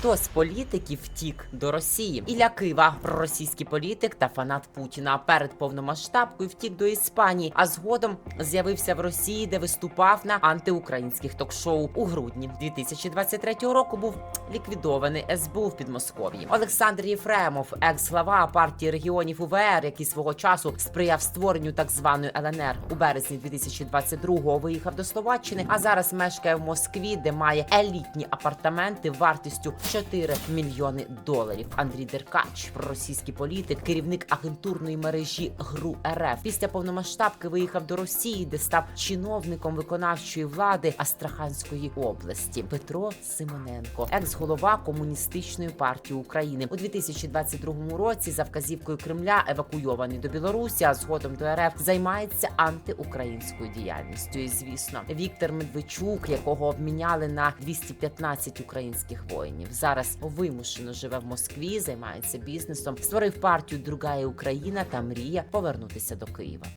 Хто з політиків втік до Росії? Ілля Кива, проросійський політик та фанат Путіна. Перед повномасштабкою втік до Іспанії, а згодом з'явився в Росії, де виступав на антиукраїнських ток-шоу. У грудні 2023 року був ліквідований СБУ в Підмосков'ї. Олександр Єфремов, екс-глава партії регіонів УВР, який свого часу сприяв створенню так званої ЛНР у березні 2022-го виїхав до Словаччини, а зараз мешкає в Москві, де має елітні апартаменти вартістю 4 мільйони доларів. Андрій Деркач, проросійський політик, керівник агентурної мережі ГРУ РФ. Після повномасштабки виїхав до Росії, де став чиновником виконавчої влади Астраханської області. Петро Симоненко, екс-голова комуністичної партії України у 2022 році. За вказівкою Кремля евакуйований до Білорусі, а згодом до РФ займається антиукраїнською діяльністю. І звісно, Віктор Медведчук, якого обміняли на 215 українських воїнів, зараз вимушено живе в Москві, займається бізнесом, створив партію Другая Україна та мріє повернутися до Києва.